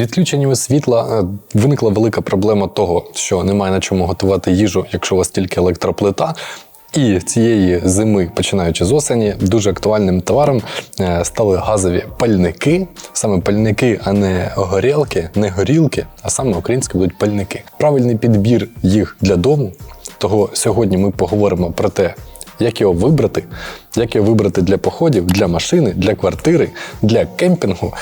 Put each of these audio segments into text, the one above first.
Відключеннями світла е, виникла велика проблема того, що немає на чому готувати їжу, якщо у вас тільки електроплита. І цієї зими, починаючи з осені, дуже актуальним товаром е, стали газові пальники. Саме пальники, а не горілки, не горілки, а саме українські будуть пальники. Правильний підбір їх для дому. Того сьогодні ми поговоримо про те, як його вибрати, як його вибрати для походів, для машини, для квартири, для кемпінгу.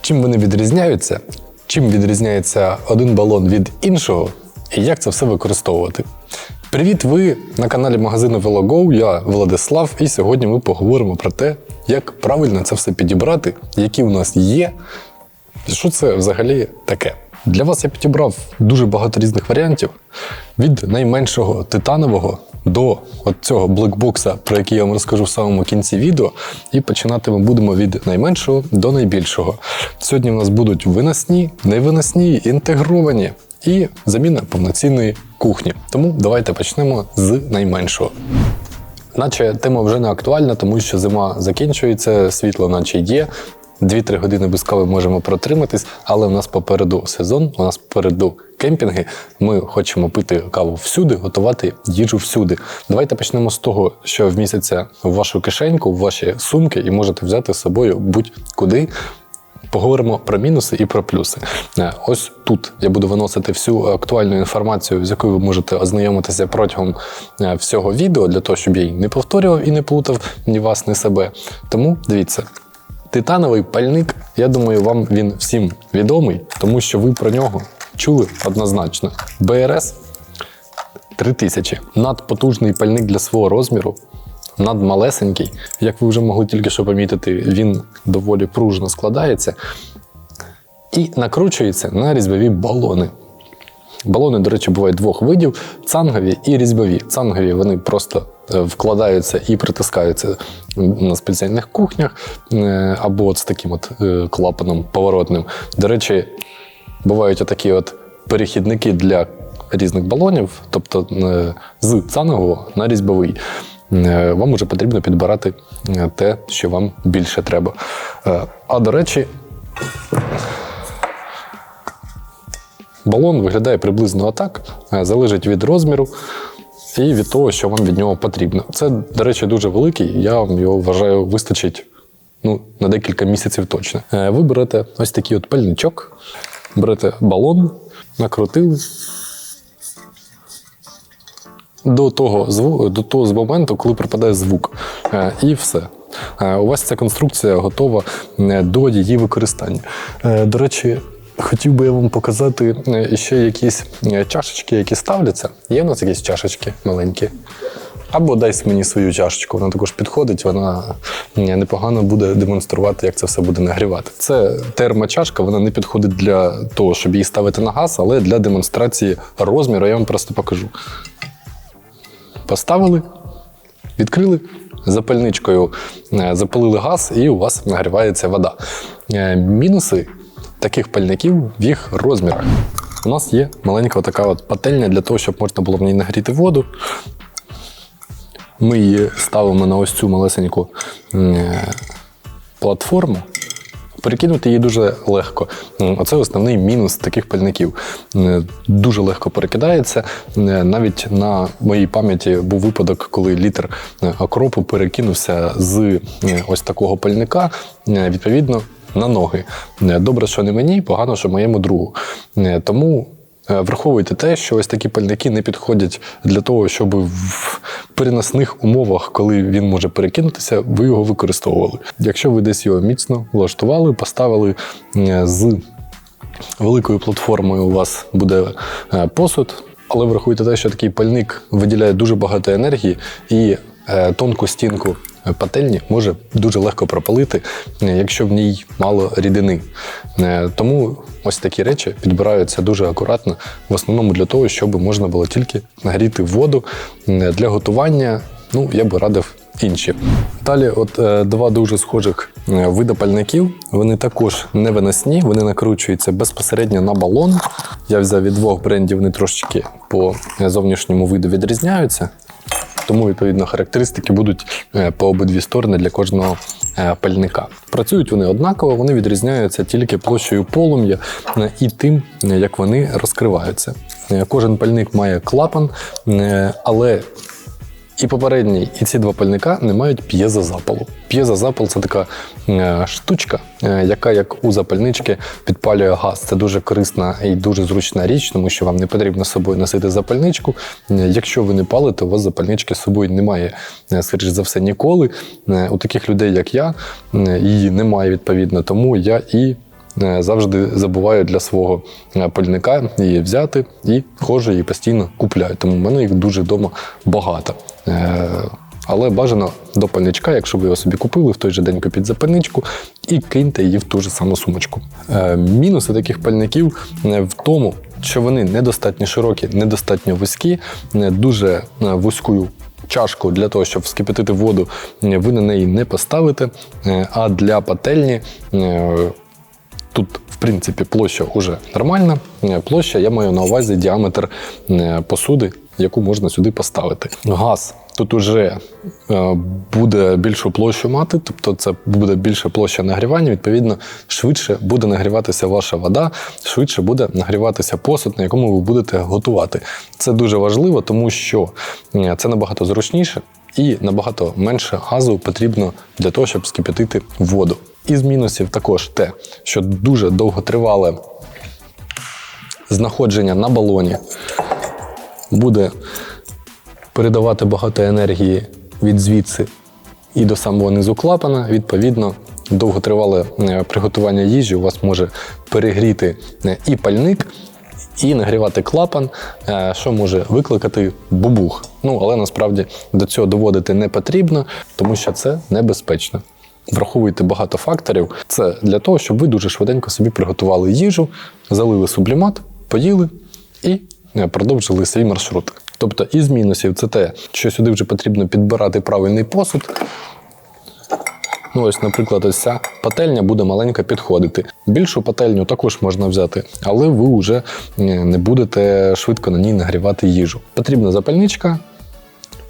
Чим вони відрізняються, чим відрізняється один балон від іншого, і як це все використовувати. Привіт, ви на каналі магазину VeloGo, я Владислав, і сьогодні ми поговоримо про те, як правильно це все підібрати, які у нас є, і що це взагалі таке. Для вас я підібрав дуже багато різних варіантів. Від найменшого титанового до от цього блекбокса, про який я вам розкажу в самому кінці відео. І починати ми будемо від найменшого до найбільшого. Сьогодні в нас будуть виносні, невиносні, інтегровані і заміна повноцінної кухні. Тому давайте почнемо з найменшого. Наче тема вже не актуальна, тому що зима закінчується, світло наче є. 2-3 години без кави можемо протриматись, але у нас попереду сезон, у нас попереду кемпінги. Ми хочемо пити каву всюди, готувати їжу всюди. Давайте почнемо з того, що вміститься в вашу кишеньку, в ваші сумки, і можете взяти з собою будь-куди. Поговоримо про мінуси і про плюси. Е, Ось тут я буду виносити всю актуальну інформацію, з якою ви можете ознайомитися протягом е, всього відео, для того, щоб я її не повторював і не плутав ні вас, ні себе. Тому дивіться. Титановий пальник, я думаю, вам він всім відомий, тому що ви про нього чули однозначно. БРС 3000. Надпотужний пальник для свого розміру, надмалесенький. Як ви вже могли тільки що помітити, він доволі пружно складається і накручується на різьбові балони. Балони, до речі, бувають двох видів: цангові і різьбові. Цангові вони просто е, вкладаються і притискаються на спеціальних кухнях, е, або от з таким от е, клапаном поворотним. До речі, бувають отакі от перехідники для різних балонів, тобто з цангового на різьбовий. Вам уже потрібно підбирати те, що вам більше треба. А до речі, Балон виглядає приблизно отак, е, залежить від розміру і від того, що вам від нього потрібно. Це, до речі, дуже великий. Я вам його вважаю, вистачить ну, на декілька місяців точно. Е, Ви берете ось такий от пальничок, берете балон, накрутили. До того, до того з моменту, коли припадає звук. Е, І все. У вас ця конструкція готова до її використання. До речі, хотів би я вам показати е, ще якісь е, чашечки, які ставляться. Є у нас якісь чашечки маленькі. Або дай мені свою чашечку, вона також підходить, вона непогано буде демонструвати, як це все буде нагрівати. Це термочашка, вона не підходить для того, щоб її ставити на газ, але для демонстрації розміру я вам просто покажу. Поставили, відкрили запальничкою, е, запалили газ, і у вас нагрівається вода. Мінуси таких пальників в їх розмірах. У нас є маленька така от пательня для того, щоб можна було в ній нагріти воду. Ми її ставимо на ось цю малесеньку е, платформу. Перекинути її дуже легко. Оце основний мінус таких пальників. Е, Дуже легко перекидається. Е, Навіть на моїй пам'яті був випадок, коли літр окропу перекинувся з ось такого пальника, відповідно, на ноги. Е, Добре, що не мені, погано, що моєму другу. Е, Тому Е, Враховуйте те, що ось такі пальники не підходять для того, щоб в переносних умовах, коли він може перекинутися, ви його використовували. Якщо ви десь його міцно влаштували, поставили з великою платформою, у вас буде посуд. Але врахуйте те, що такий пальник виділяє дуже багато енергії і тонку стінку пательні може дуже легко пропалити, е, якщо в ній мало рідини. Е, Тому ось такі речі підбираються дуже акуратно, в основному для того, щоб можна було тільки нагріти воду Е, для готування. Ну, я би радив інші. Далі, от е, два дуже схожих е, вида пальників. Вони також не виносні, вони накручуються безпосередньо на балон. Я взяв від двох брендів, вони трошечки по е, зовнішньому виду відрізняються. Тому, відповідно, характеристики будуть е, по обидві сторони для кожного е, пальника. Працюють вони однаково, вони відрізняються тільки площею полум'я е, і тим, як вони розкриваються. Кожен пальник має клапан, але і попередній, і ці два пальника не мають п'єзозапалу. П'єзозапал це така е, штучка, е, яка як у запальнички підпалює газ. Це дуже корисна і дуже зручна річ, тому що вам не потрібно з собою носити запальничку. Е, Якщо ви не палите, у вас запальнички з собою немає, скоріш за все, ніколи. У таких людей, як я, її немає відповідно, тому я і завжди забуваю для свого пальника її взяти і ходжу і постійно купляю. Тому в мене їх дуже вдома багато. Е, Але бажано до пальничка, якщо ви його собі купили, в той же день купіть запальничку і киньте її в ту ж саму сумочку. Е, Мінуси таких пальників е, в тому, що вони недостатньо широкі, недостатньо вузькі, дуже вузькою чашку для того, щоб вскипятити воду, ви на неї не поставите. А для пательні тут, в принципі, площа вже нормальна. Площа, я маю на увазі діаметр посуди, яку можна сюди поставити. Газ тут уже е, буде більшу площу мати, тобто це буде більша площа нагрівання. Відповідно, швидше буде нагріватися ваша вода, швидше буде нагріватися посуд, на якому ви будете готувати. Це дуже важливо, тому що е, це набагато зручніше і набагато менше газу потрібно для того, щоб скип'ятити воду. Із мінусів також те, що дуже довготривале знаходження на балоні буде передавати багато енергії від звідси і до самого низу клапана. Відповідно, довготривале е, приготування їжі у вас може перегріти е, і пальник, і нагрівати клапан, е, що може викликати бубух. Ну, але насправді до цього доводити не потрібно, тому що це небезпечно. Враховуйте багато факторів. Це для того, щоб ви дуже швиденько собі приготували їжу, залили сублімат, поїли і продовжили свій маршрут. Тобто, із мінусів це те, що сюди вже потрібно підбирати правильний посуд. Ну, ось, наприклад, ось ця пательня буде маленько підходити. Більшу пательню також можна взяти, але ви вже е, не будете швидко на ній нагрівати їжу. Потрібна запальничка,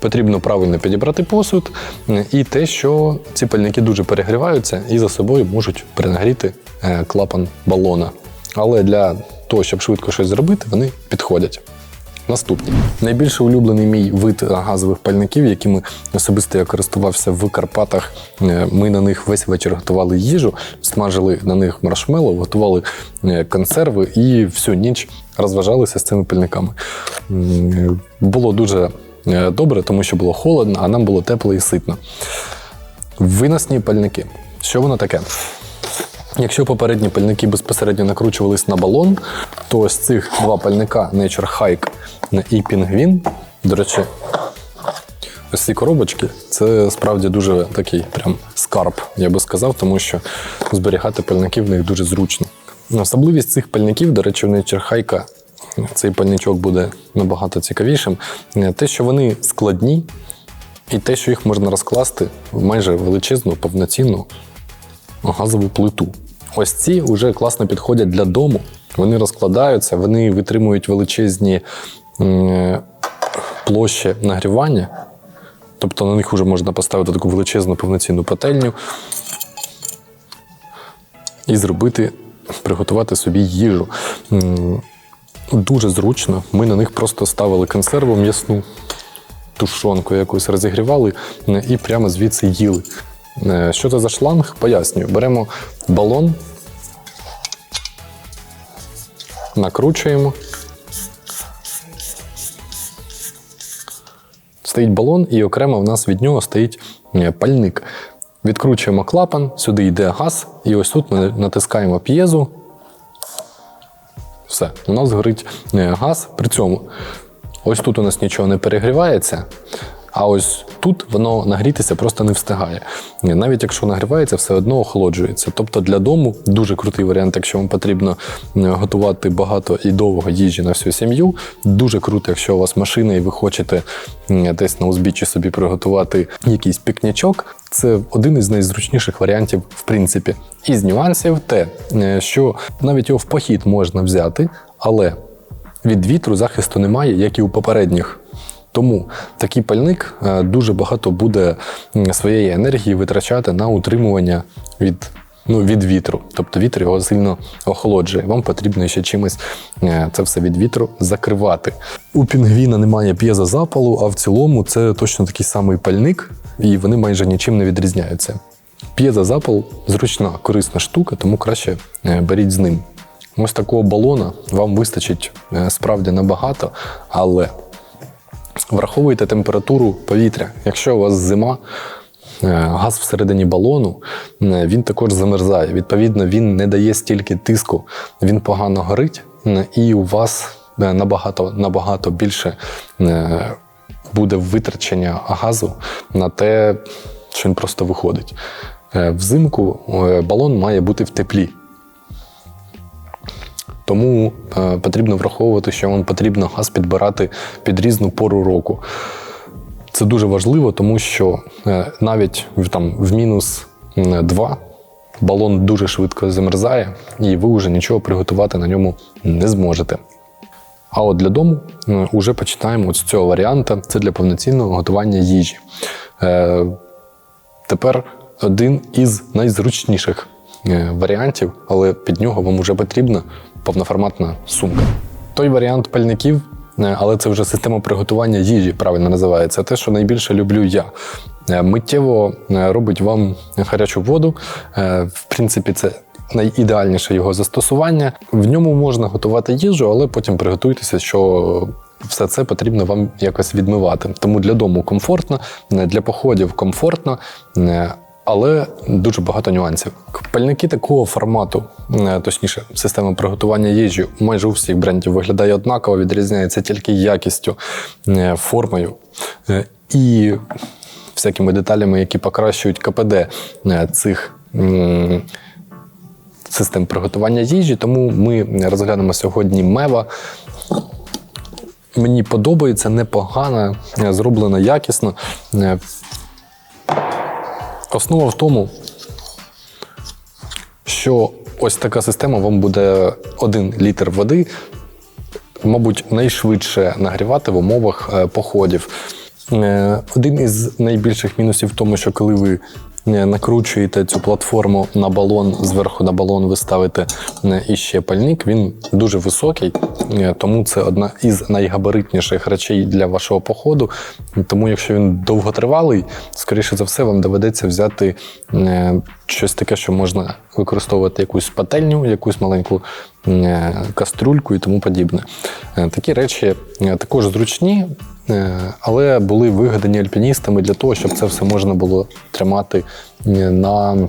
Потрібно правильно підібрати посуд е, і те, що ці пальники дуже перегріваються і за собою можуть перенагріти е, клапан балона. Але для того, щоб швидко щось зробити, вони підходять. Наступні. Найбільше улюблений мій вид газових пальників, якими особисто я користувався в Карпатах. Е, Ми на них весь вечір готували їжу, смажили на них маршмеллоу, готували е, консерви і всю ніч розважалися з цими пальниками. Було дуже е, добре, тому що було холодно, а нам було тепло і ситно. Виносні пальники. Що воно таке? Якщо попередні пальники безпосередньо накручувались на балон, то ось цих два пальника Nature Hike і Penguin, до речі, ось ці коробочки це справді дуже такий прям скарб, я би сказав, тому що зберігати пальники в них дуже зручно. Особливість цих пальників, до речі, в Nature Hike цей пальничок буде набагато цікавішим. Те, що вони складні, і те, що їх можна розкласти в майже величезну повноцінну газову плиту. Ось ці вже класно підходять для дому. Вони розкладаються, вони витримують величезні площі нагрівання. Тобто на них вже можна поставити таку величезну повноцінну пательню і зробити, приготувати собі їжу. Дуже зручно. Ми на них просто ставили консерву м'ясну, тушонку якусь розігрівали і прямо звідси їли. Е, Що це за шланг? Пояснюю. Беремо балон, накручуємо. Стоїть балон, і окремо в нас від нього стоїть е, пальник. Відкручуємо клапан, сюди йде газ, і ось тут ми натискаємо п'єзу. Все, у нас горить е, газ. При цьому ось тут у нас нічого не перегрівається, а ось тут воно нагрітися просто не встигає. Навіть якщо нагрівається, все одно охолоджується. Тобто для дому дуже крутий варіант, якщо вам потрібно е, готувати багато і довго їжі на всю сім'ю. Дуже круто, якщо у вас машина і ви хочете десь на узбіччі собі приготувати якийсь пікнічок. Це один із найзручніших варіантів, в принципі. Із нюансів те, е, що навіть його в похід можна взяти, але від вітру захисту немає, як і у попередніх Тому такий пальник е, дуже багато буде своєї енергії витрачати на утримування від, ну, від вітру. Тобто вітер його сильно охолоджує. Вам потрібно ще чимось е, це все від вітру закривати. У пінгвіна немає п'єзозапалу, а в цілому це точно такий самий пальник, і вони майже нічим не відрізняються. П'єзозапал зручна, корисна штука, тому краще е, беріть з ним. Ось такого балона вам вистачить справді набагато, але враховуйте температуру повітря. Якщо у вас зима, е, газ всередині балону, е, він також замерзає. Відповідно, він не дає стільки тиску, він погано горить, е, і у вас набагато, набагато більше буде витрачення газу на те, що він просто виходить. Взимку балон має бути в теплі. Тому е, потрібно враховувати, що вам потрібно газ підбирати під різну пору року. Це дуже важливо, тому що е, навіть там, в мінус 2 балон дуже швидко замерзає, і ви вже нічого приготувати на ньому не зможете. А от для дому е, уже починаємо з цього варіанта. Це для повноцінного готування їжі. Е, Тепер один із найзручніших варіантів, але під нього вам вже потрібна повноформатна сумка. Той варіант пальників, е, але це вже система приготування їжі, правильно називається. Те, що найбільше люблю я. Е, Миттєво е, робить вам гарячу воду. Е, В принципі, це найідеальніше його застосування. В ньому можна готувати їжу, але потім приготуйтеся, що все це потрібно вам якось відмивати. Тому для дому комфортно, е, для походів комфортно. Але дуже багато нюансів. Пальники такого формату, е, точніше, система приготування їжі майже у всіх брендів виглядає однаково, відрізняється тільки якістю, е, формою е, і всякими деталями, які покращують КПД цих систем приготування їжі. Тому ми розглянемо сьогодні мева. Мені подобається непогано, е, зроблено якісно. Основа в тому, що ось така система вам буде 1 літр води, мабуть, найшвидше нагрівати в умовах е, походів. Е, Один із найбільших мінусів в тому, що коли ви накручуєте цю платформу на балон, зверху на балон ви ставите е, іще пальник, він дуже високий, е, тому це одна із найгабаритніших речей для вашого походу. Тому, якщо він довготривалий, скоріше за все, вам доведеться взяти е, щось таке, що можна використовувати якусь пательню, якусь маленьку е, каструльку і тому подібне. Е, Такі речі е, також зручні, е, але були вигадані альпіністами для того, щоб це все можна було тримати е, на.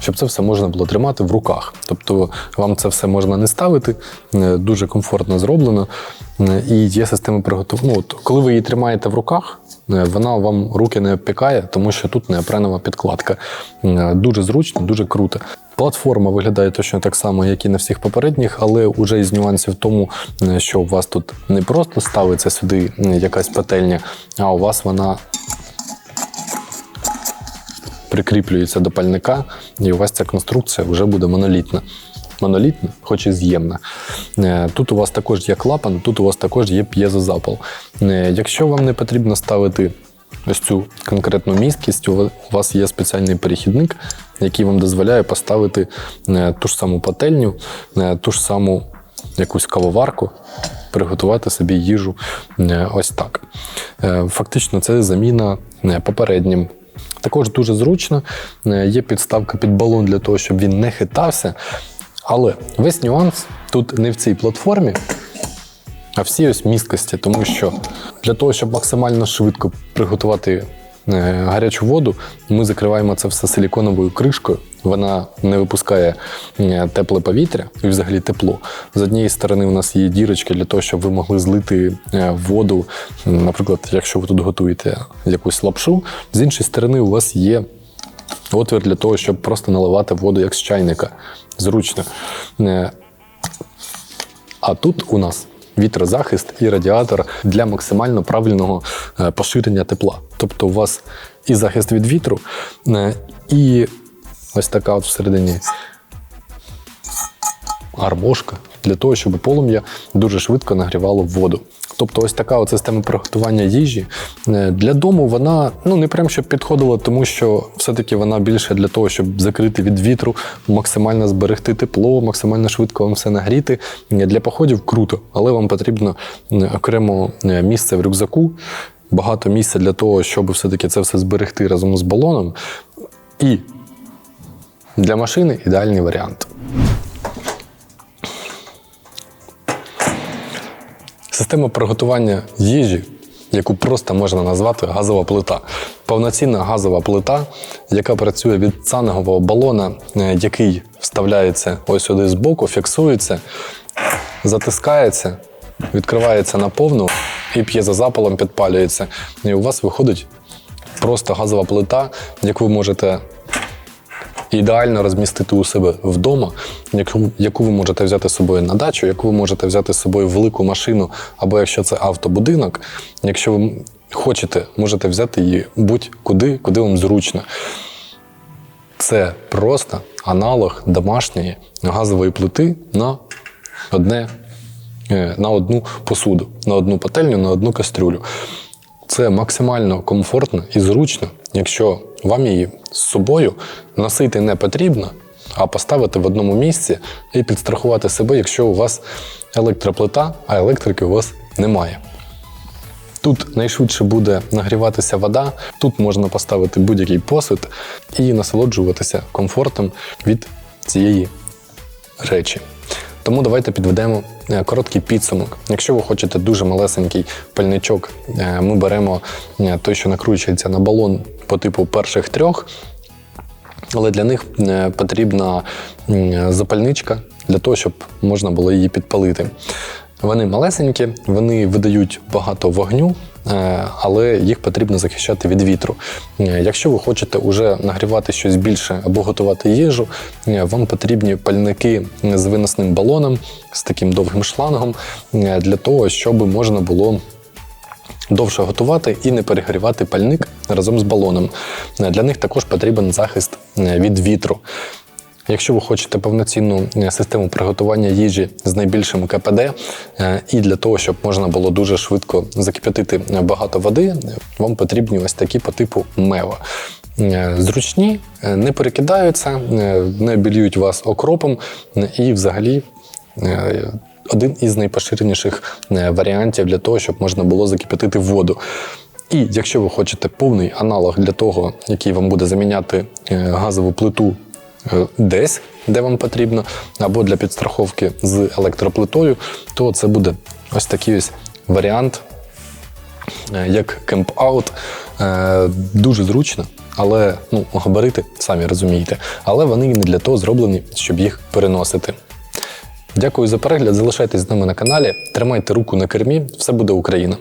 Щоб це все можна було тримати в руках. Тобто вам це все можна не ставити, е, дуже комфортно зроблено. Е, І є система приготування. Ну, коли ви її тримаєте в руках, е, вона вам руки не обпікає, тому що тут неопренова підкладка. Е, Дуже зручно, дуже круто. Платформа виглядає точно так само, як і на всіх попередніх, але вже із нюансів тому, е, що у вас тут не просто ставиться сюди е, якась пательня, а у вас вона прикріплюється до пальника, і у вас ця конструкція вже буде монолітна. Монолітна, хоч і з'ємна. Е, Тут у вас також є клапан, тут у вас також є п'єзозапал. Е, Якщо вам не потрібно ставити ось цю конкретну місткість, у вас є спеціальний перехідник, який вам дозволяє поставити е, ту ж саму пательню, ту ж саму якусь кавоварку, приготувати собі їжу ось так. Фактично, це заміна попереднім. Також дуже зручно. Є підставка під балон для того, щоб він не хитався. Але весь нюанс тут не в цій платформі, а всі ось місткості, тому що для того, щоб максимально швидко приготувати е, гарячу воду, ми закриваємо це все силіконовою кришкою. Вона не випускає е, тепле повітря і взагалі тепло. З однієї сторони, у нас є дірочки для того, щоб ви могли злити е, воду. Наприклад, якщо ви тут готуєте якусь лапшу, з іншої сторони, у вас є отвір для того, щоб просто наливати воду як з чайника. Зручно. Е, а тут у нас вітрозахист і радіатор для максимально правильного е, поширення тепла. Тобто у вас і захист від вітру, е, і ось така от всередині гармошка для того, щоб полум'я дуже швидко нагрівало воду. Тобто, ось така от система приготування їжі е, для дому вона ну не прям щоб підходила, тому що все-таки вона більше для того, щоб закрити від вітру, максимально зберегти тепло, максимально швидко вам все нагріти. Е, Для походів круто, але вам потрібно е, окремо місце в рюкзаку, багато місця для того, щоб все-таки це все зберегти разом з балоном. І для машини ідеальний варіант. Система приготування їжі, яку просто можна назвати газова плита. Повноцінна газова плита, яка працює від цангового балона, е, який вставляється ось сюди збоку, фіксується, затискається, відкривається наповну і п'є за запалом, підпалюється. І у вас виходить просто газова плита, яку ви можете ідеально розмістити у себе вдома, яку, яку ви можете взяти з собою на дачу, яку ви можете взяти з собою велику машину, або якщо це автобудинок, якщо ви хочете, можете взяти її будь-куди, куди вам зручно. Це просто аналог домашньої газової плити на одне. е, На одну посуду, на одну пательню, на одну кастрюлю. Це максимально комфортно і зручно, якщо вам її з собою носити не потрібно, а поставити в одному місці і підстрахувати себе, якщо у вас електроплита, а електрики у вас немає. Тут найшвидше буде нагріватися вода, тут можна поставити будь-який посуд і насолоджуватися комфортом від цієї речі. Тому давайте підведемо е, короткий підсумок. Якщо ви хочете дуже малесенький пальничок, е, ми беремо е, той, що накручується на балон по типу перших трьох, але для них е, потрібна запальничка для того, щоб можна було її підпалити. Вони малесенькі, вони видають багато вогню, е, але їх потрібно захищати від вітру. Е, Якщо ви хочете вже нагрівати щось більше або готувати їжу, вам потрібні пальники з виносним балоном, з таким довгим шлангом, для того, щоб можна було довше готувати і не перегрівати пальник разом з балоном. Е, Для них також потрібен захист е, від вітру. Якщо ви хочете повноцінну е, систему приготування їжі з найбільшим КПД, і для того, щоб можна було дуже швидко закип'ятити багато води, вам потрібні ось такі по типу мева. Зручні, не перекидаються, не обілюють вас окропом і взагалі один із найпоширеніших е, варіантів для того, щоб можна було закип'ятити воду. І якщо ви хочете повний аналог для того, який вам буде заміняти е, газову плиту е, десь, де вам потрібно, або для підстраховки з електроплитою, то це буде ось такий ось варіант, як кемп-аут. Дуже зручно, але ну, габарити, самі розумієте, але вони не для того зроблені, щоб їх переносити. Дякую за перегляд. Залишайтесь з нами на каналі. Тримайте руку на кермі. Все буде Україна.